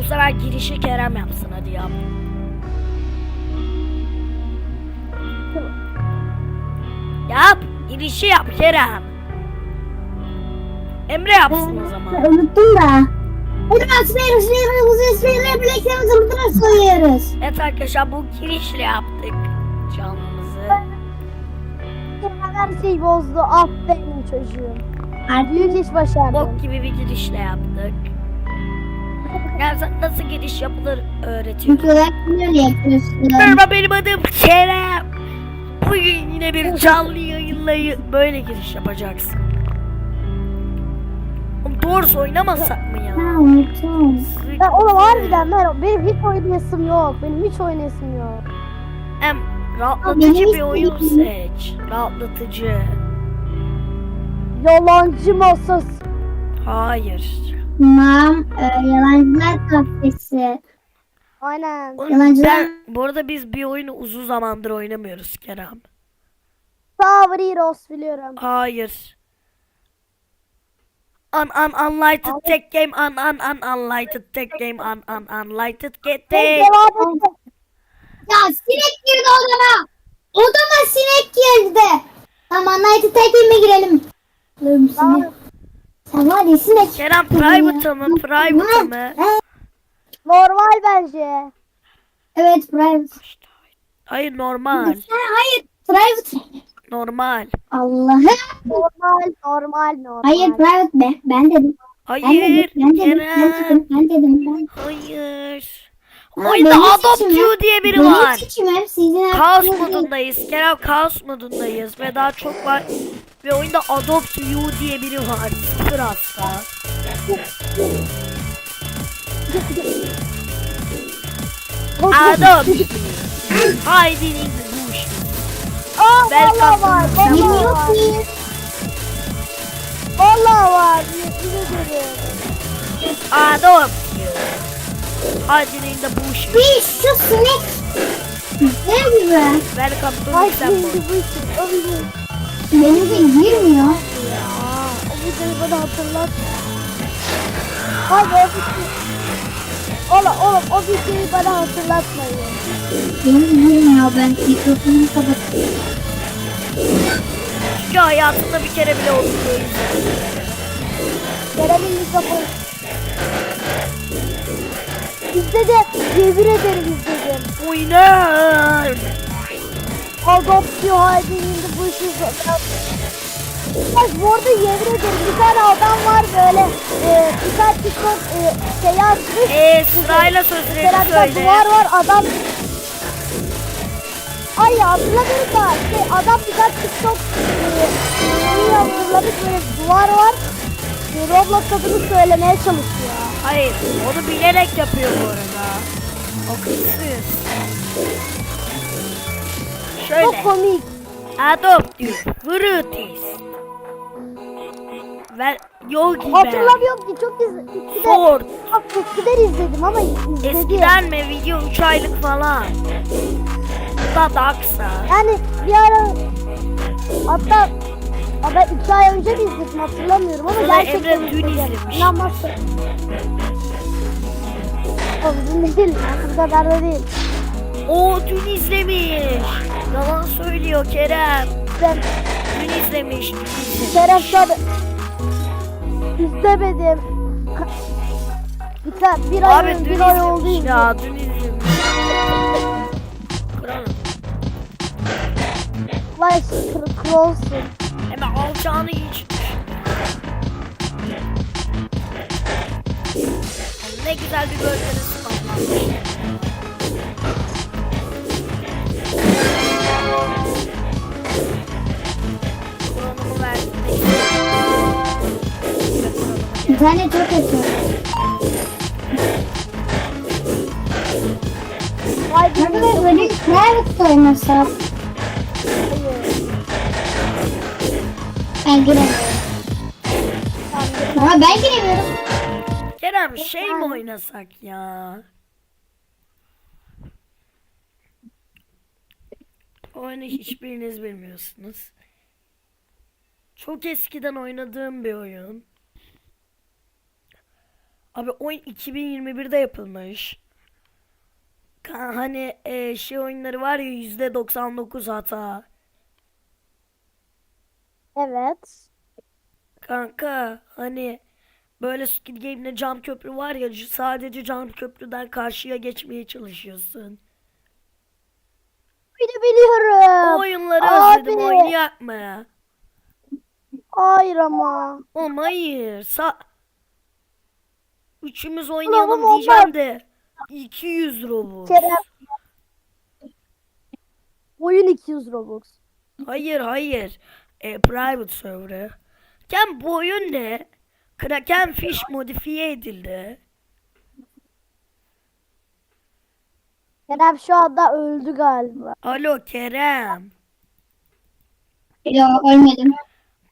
Bu sefer girişi Kerem yapsın hadi yap. Yap. Girişi yap Kerem. Emre yapsın o zaman. Unuttum da. Hadi bak sıyırız sıyırız sıyırız bileklerimizi mıtıra koyuyoruz. Evet arkadaşlar bu girişle yaptık canlımızı. Her şey bozdu. Aferin çocuğum. Büyük iş başardın. Bok gibi bir girişle yaptık. Sen nasıl giriş yapılır öğretiyorum. Çünkü böyle yapıyorsun. Merhaba benim adım Kerem. Bugün yine bir canlı yayınla böyle giriş yapacaksın. Oğlum doğrusu oynamasak mı ya? Ha unuttum. Ben oğlum harbiden Mero benim hiç oynayasım yok. Benim hiç oynayasım yok. Benim rahatlatıcı bir oyun istediğim- seç. Rahatlatıcı. Yalancı masası. Hayır. Tamam. E, yalancılar kafesi. Aynen. Oğlum Yalancılar- ben, bu arada biz bir oyunu uzun zamandır oynamıyoruz Kerem. Tower Heroes biliyorum. Hayır. Un un unlighted tech game un un un unlighted tech game un un unlighted get Hey, tech. Ya sinek girdi odama. Odama sinek girdi. Tamam Night'ı tekime girelim. Oğlum sinek. Sen var ya sinek. Kerem private mı private mı? Normal bence. Evet private. Hayır normal. Hayır private. Normal. Allah'ım. Normal, normal, normal. Hayır private be. Ben dedim. Ben Hayır. dedim. Ben dedim. Ben dedim. Ben dedim. Ben. Hayır. Ha, Oyunda benim Adopt. You diye biri Benim var. seçimim sizin Kaos modundayız. Kerem kaos modundayız ve daha çok var. Ve oyunda Adopt You diye biri var. Sıfır hasta. Adopt You. The bush. Aa, Welcome var, to var. ki. Valla var. Adopt You. Hiding in the bush. Bir şu sinek. Ne gibi? Welcome to Ay Luxembourg. şimdi bu işin. Ömrüm. Benim de girmiyor. Aa, o videoyu bana hatırlat. Hadi o videoyu. Oğlum oğlum o videoyu bana hatırlatmayın. Benim de girmiyor. Ben mikrofonumu kapatıyorum. Çünkü hayatında bir kere bile oldu o yüzden. Kerem'in mikrofonu. İzledim. Yemin ederim izledim. Oynar. Adopsiyon halinde bu işi Bak bu arada yemin ederim bir tane adam var böyle e, birkaç TikTok e, şey yazmış. Eee sırayla tane söyle. duvar var adam Ay hatırlamıyorum da şey, adam birkaç TikTok e, şeyi hatırlamış böyle duvar var. E, Roblox adını söylemeye çalışıyor. Hayır onu bilerek yapıyor bu arada. O kızsız. Şöyle. Çok komik. Adopt you. Fruities. Ver Yogi ben. Hatırlamıyorum ki çok iz eskiden, Ford. çok eskiden izledim ama izledim. Eskiden mi video 3 aylık falan. Da daha kısa. Yani bir ara hatta ben 2 ay önce de izledim hatırlamıyorum ama Sonra gerçekten Emre dün izlemiş. İnanmazsın. O bizim değil. Bu kadar da değil. O dün izlemiş. Yalan söylüyor Kerem. Ben Dün izlemiş. Kerem tabi izlemedim. Ka- Bir, bir ay, Abi bir ay oldu ya. Dün izlemiş. Kralım. Vay kır, kralsın. Hemen alacağını iç. Ne güzel bir bölgede spamlanmış. Tane çok kötü. Vay bir Arkadaşlar böyle private oynasak. Ben giremiyorum. Ama ben giremiyorum. Kerem şey mi oynasak ya? Oyunu hiçbiriniz bilmiyorsunuz. Çok eskiden oynadığım bir oyun. Abi oyun 2021'de yapılmış. Hani e, şey oyunları var ya %99 hata. Evet. Kanka hani böyle Squid Game'de cam köprü var ya sadece cam köprüden karşıya geçmeye çalışıyorsun. Bir de biliyorum. O oyunları Abi. özledim oynayak mı? Hayır ama. Oğlum hayır. Sa Üçümüz oynayalım diyeceğim de 200 Robux. Kerem. Oyun 200 Robux. Hayır hayır. E, private server. Ken bu oyun ne? Kraken Fish modifiye edildi. Kerem şu anda öldü galiba. Alo Kerem. Yo ölmedim.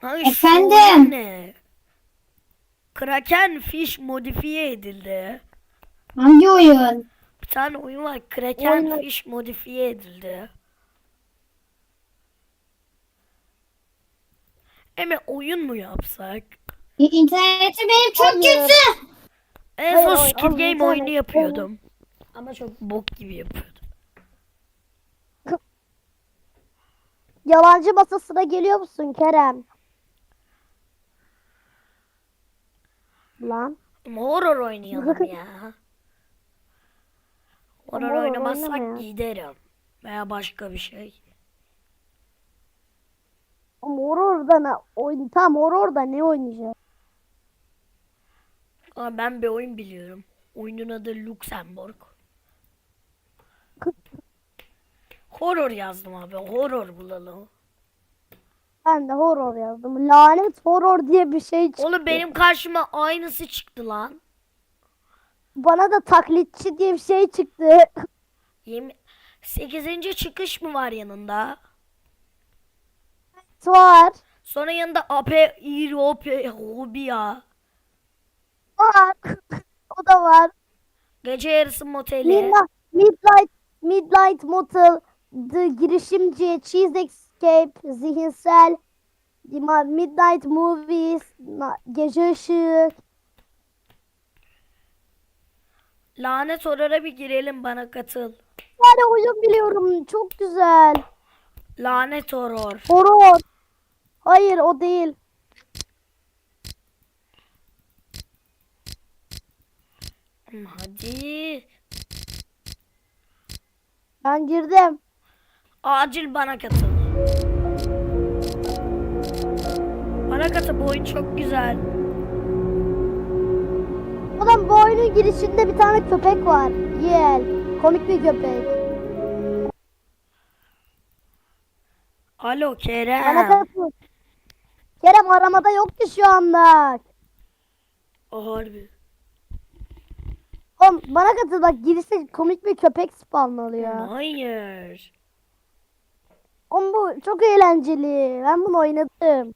Şu Efendim? ne? Kraken Fish modifiye edildi. Hangi oyun? Bir tane oyun var. Kraken Oyun- Fish modifiye edildi. Eme oyun mu yapsak? İ- İnterneti benim çok kötü. En son Squid Game internet- oyunu yapıyordum. Ama çok bok gibi yapıyordum. Yalancı masasına geliyor musun Kerem? Lan. Ama horror oynayalım ya. Horror Horror oynamazsak giderim. Veya başka bir şey. Ama horror'da ne? Oyun, tam horror'da ne oynayacağız? Ama ben bir oyun biliyorum. Oyunun adı Luxembourg. Horror yazdım abi. Horror bulalım. Ben de horror yazdım. Lanet horror diye bir şey çıktı. Oğlum benim karşıma aynısı çıktı lan. Bana da taklitçi diye bir şey çıktı. Yemin... 8. çıkış mı var yanında? Var. Sonra yanında Ape, İrope, Hobia. Var. o da var. Gece yarısı moteli. Midnight, Midnight, Midnight Motel, The Girişimci, Cheese Escape, Zihinsel, Midnight Movies, Gece Işığı, Lanet horrora bir girelim bana katıl. Tane oyun biliyorum. Çok güzel. Lanet horror. Horror. Hayır o değil. Hmm, Hadi. Ben girdim. Acil bana katıl. Bana katıl bu oyun çok güzel. Oğlum bu oyunun girişinde bir tane köpek var. Yel. Komik bir köpek. Alo Kerem. katıl. Kerem aramada yok ki şu anda. O harbi. Oğlum bana katıl bak girişte komik bir köpek spawnlanıyor. Hayır. Oğlum bu çok eğlenceli. Ben bunu oynadım.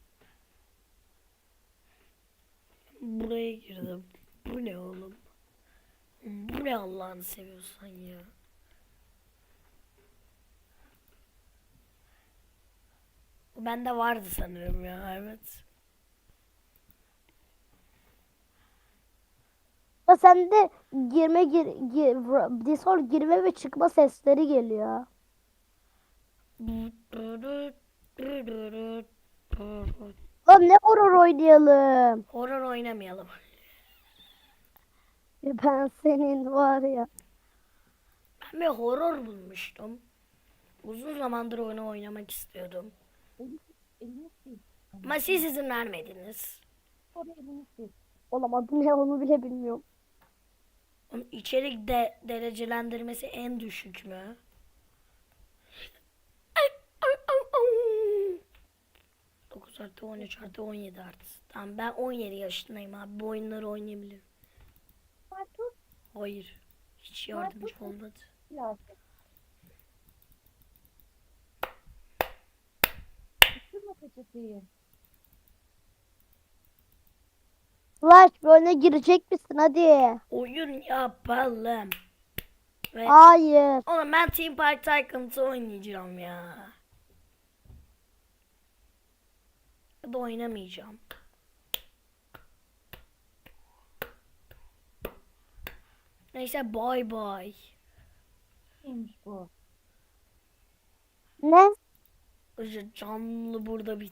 Buraya girdim. Bu ne oğlum? Bu ne Allah'ını seviyorsan ya. Bu bende vardı sanırım ya evet. Ya sende girme gir, gir Discord girme ve çıkma sesleri geliyor. Oğlum ne horror oynayalım. Horror oynamayalım. Ya Ben senin var ya. Ben bir horror bulmuştum. Uzun zamandır oyunu oynamak istiyordum. Ama siz izin vermediniz. Oğlum adı ne onu bile bilmiyorum. Onun içerik de derecelendirmesi en düşük mü? Ay, ay, ay, ay. 9 artı 13 artı 17 artı. Tamam ben 17 yaşındayım abi. Bu oyunları oynayabilirim. Hayır. Hiç yardımcı olmadı. Flash böyle girecek misin hadi. Oyun yapalım. Ve Hayır. Oğlum ben Team Park Tycoons'ı oynayacağım ya. Ya da oynamayacağım. Neyse bay bay. Neymiş bu? Ne? Canlı burada bit.